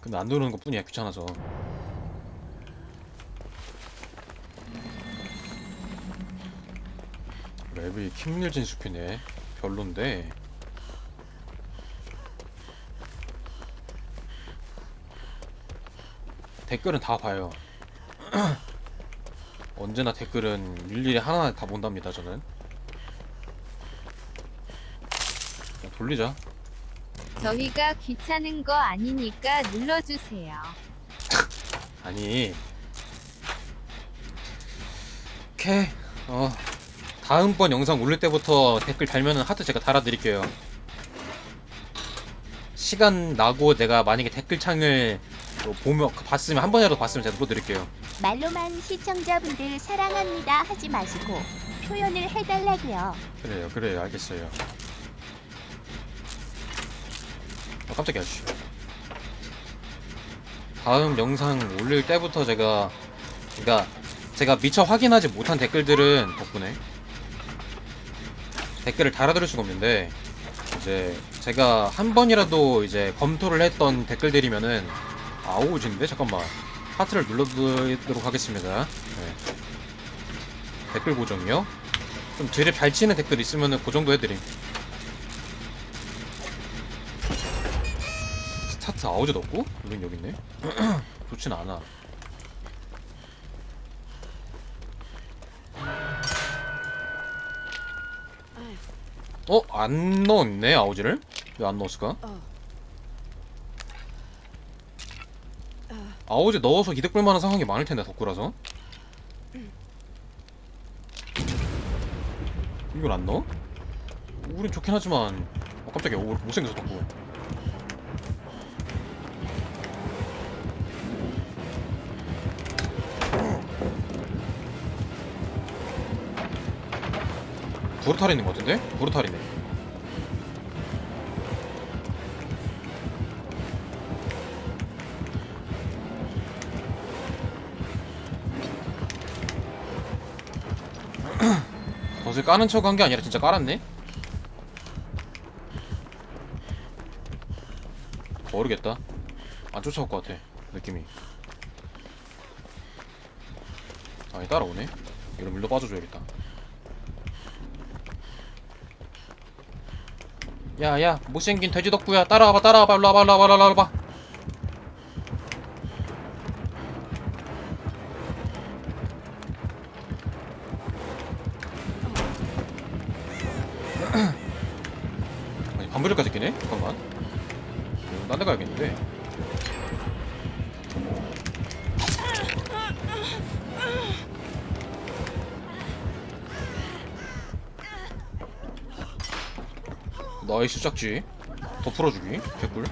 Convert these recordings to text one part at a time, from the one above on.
근데 안 누르는 것 뿐이야 귀찮아서. 랩이 킴밀진 숲이네. 별론데. 댓글은 다 봐요 언제나 댓글은 일일이 하나하나 다 본답니다 저는. 자, 돌리자. 저희가 귀찮은 거 아니니까 눌러주세요. 아니. 오케이. 어 다음번 영상 올릴 때부터 댓글 달면은 하트 제가 달아드릴게요. 시간 나고 내가 만약에 댓글창을 뭐 보면 봤으면 한 번이라도 봤으면 제가 눌러드릴게요 말로만 시청자분들 사랑합니다 하지 마시고 표현을 해달라고요. 그래요 그래요. 알겠어요. 아 깜짝이야 씨. 다음 영상 올릴 때부터 제가 그러니까 제가 미처 확인하지 못한 댓글들은 덕분에 댓글을 달아드릴 수가 없는데 이제 제가 한 번이라도 이제 검토를 했던 댓글들이면은 아오진데 잠깐만 하트를 눌러드리도록 하겠습니다 네. 댓글 고정이요 좀 드립 잘 치는 댓글 있으면은 그 정도 해드림. 스타트 아우즈도 없고? 우린 여기 있네. 좋진 않아. 어? 안 넣었네 아우즈를? 왜 안 넣었을까? 아우즈 넣어서 이득 볼 만한 상황이 많을 텐데 덕구라서. 이걸 안 넣어? 우린 좋긴 하지만 어, 깜짝이야 오, 못생겨서 덕구 브루탈 있는 것 같은데? 브루탈이네 덫을 까는 척 한 게 아니라 진짜 깔았네? 모르겠다. 안 쫓아올 것 같아 느낌이. 아니 따라오네? 이런 일로 빠져줘야겠다. 야야 못생긴 돼지 덕구야. 따라와봐 따라와봐. 일로 와봐 일로 와봐 일로 와봐 딴 데 가야겠는데? 나이스 짝지? 더 풀어주기? 개꿀?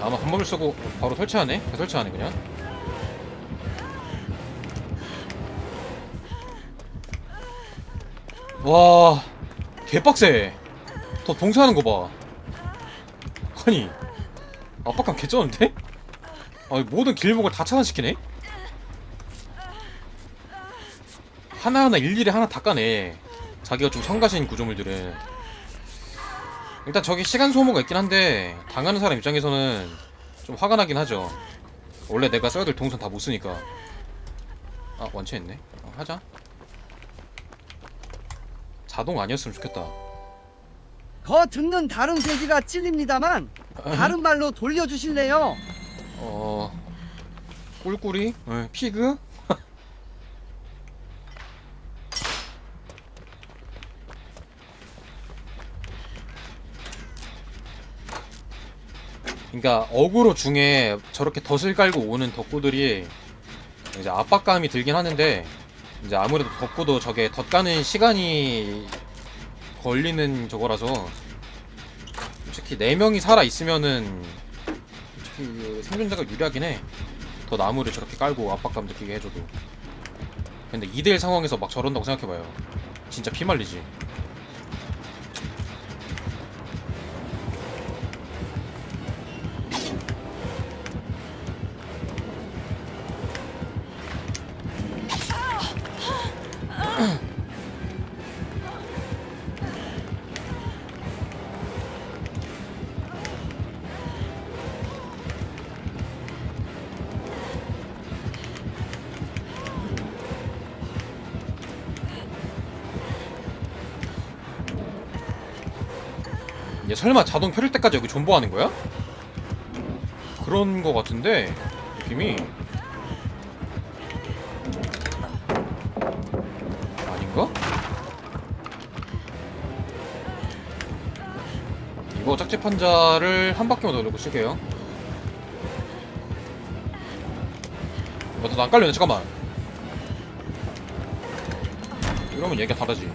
아마 한 번을 쓰고 바로 설치하네? 다 설치하네 그냥? 와 개빡세 더 봉사하는 거 봐. 아니 압박감 개쩌는데? 아니 모든 길목을 다 차단시키네? 하나하나 일일이 하나 다 까네. 자기가 좀 성가신 구조물들은. 일단 저기 시간 소모가 있긴 한데 당하는 사람 입장에서는 좀 화가 나긴 하죠. 원래 내가 써야 될 동선 다 못 쓰니까. 아 원체했네. 어, 하자. 자동 아니었으면 좋겠다 더 듣는 다른 세기가 찔립니다만 다른 말로 돌려주실래요? 어 꿀꿀이? 어, 피그? 그러니까 어그로 중에 저렇게 덫을 깔고 오는 덕구들이 이제 압박감이 들긴 하는데 이제 아무래도 덕구도 저게 덫 까는 시간이 걸리는 저거라서 솔직히 4명이 살아 있으면은 솔직히 그 생존자가 유리하긴 해. 더 나무를 저렇게 깔고 압박감 느끼게 해줘도. 근데 2대1 상황에서 막 저런다고 생각해봐요. 진짜 피 말리지. 얘 설마 자동 켜질 때까지 여기 존버하는 거야? 그런 거 같은데 느낌이 아닌가? 이거 짝집 판자를 한 바퀴만 더 돌고 쓸게요 맞다 나안 깔려네 잠깐만 이러면 얘기가 다르지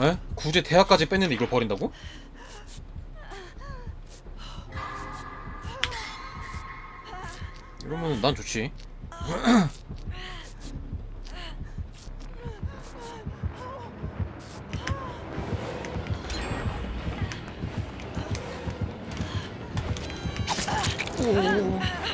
에? 굳이 대학까지 뺐는데 이걸 버린다고? 이러면 난 좋지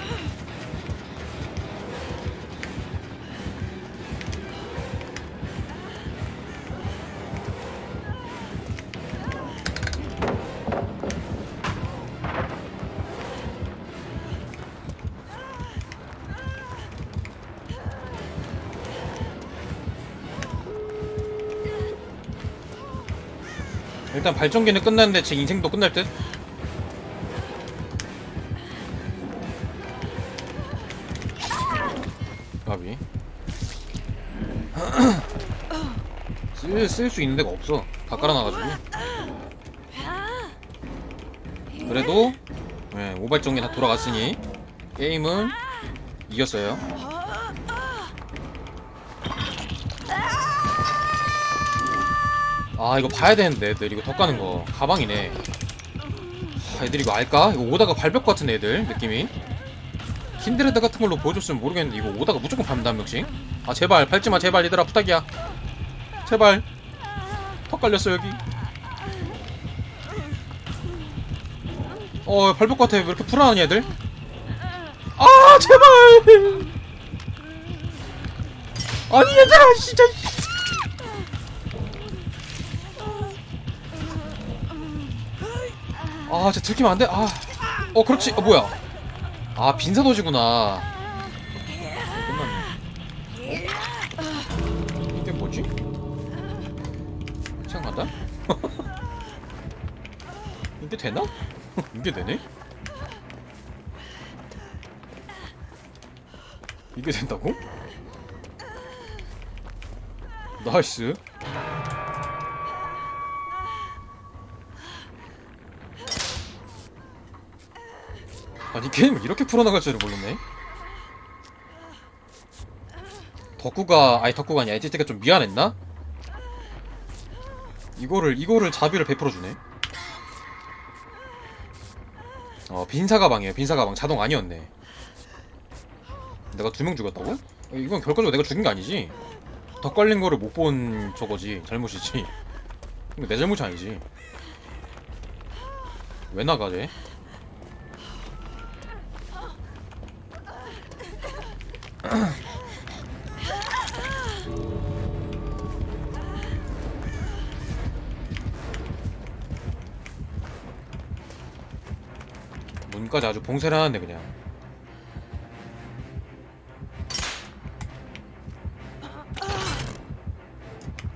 일단 발전기는 끝났는데 제 인생도 끝날 듯? 가비. 쓸 수 있는 데가 없어. 다 깔아놔가지고. 그래도 네, 모발전기 다 돌아갔으니 게임은 이겼어요 아 이거 봐야 되는데 애들. 이거 더 까는 거. 가방이네. 아, 애들 이거 알까? 이거 오다가 발벽 같은 애들. 느낌이. 킨드레드 같은 걸로 보여줬으면 모르겠는데 이거 오다가 무조건 밟는다 한 명씩. 아 제발. 밟지마. 제발. 얘들아 부탁이야. 제발. 턱 깔렸어 여기. 어 발벽 같아. 왜 이렇게 불안하니 애들? 아 제발. 아니 얘들아 진짜 아, 진짜 들키면 안 돼. 아, 어, 그렇지. 어, 뭐야? 아, 빈사도지구나. 끝났네. 어? 이게 뭐지? 간다? 이게 되나? 이게 되네? 이게 된다고? 나이스. 아니 게임을 이렇게 풀어나갈 줄을 몰랐네. 덕구가 아니 덕구가 아니야. 에디트가 좀 미안했나? 이거를 이거를 자비를 베풀어주네. 어 빈사 가방이에요. 빈사 가방. 자동 아니었네. 내가 두 명 죽였다고? 어, 이건 결과적으로 내가 죽인 게 아니지. 덕 걸린 거를 못 본 저거지. 잘못이지. 이거 내 잘못이 아니지. 왜 나가 쟤? 문까지 아주 봉쇄를 하는데 그냥.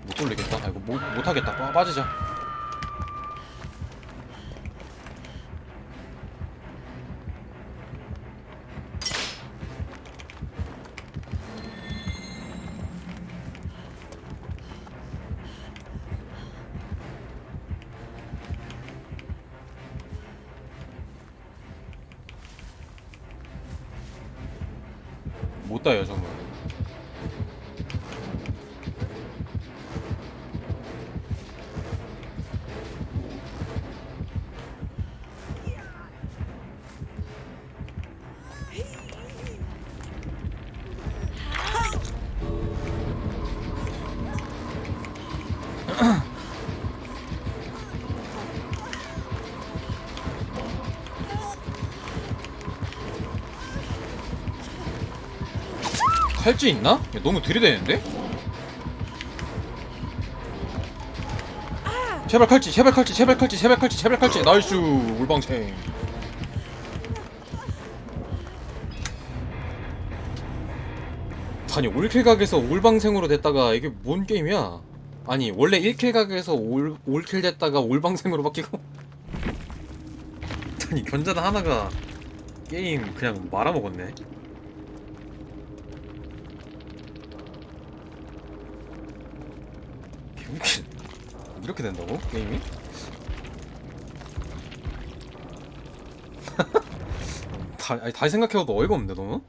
못 돌리겠다. 아 이거 못, 못하겠다. 빠, 빠지자 못 따요 정말 칼찌 있나? 야, 너무 들이대는데? 제발 칼찌 제발 칼찌 제발 칼찌 제발 칼찌 제발 칼찌 나이스 울방생. 아니 올킬 각에서 올방생으로 됐다가 이게 뭔 게임이야? 아니 원래 1킬 각에서 올, 올킬 됐다가 올방생으로 바뀌고? 아니 견자단 하나가 게임 그냥 말아먹었네 개웃긴 이렇게 된다고? 게임이? 다, 아니, 다시 생각해봐도 어이가 없는데 너무?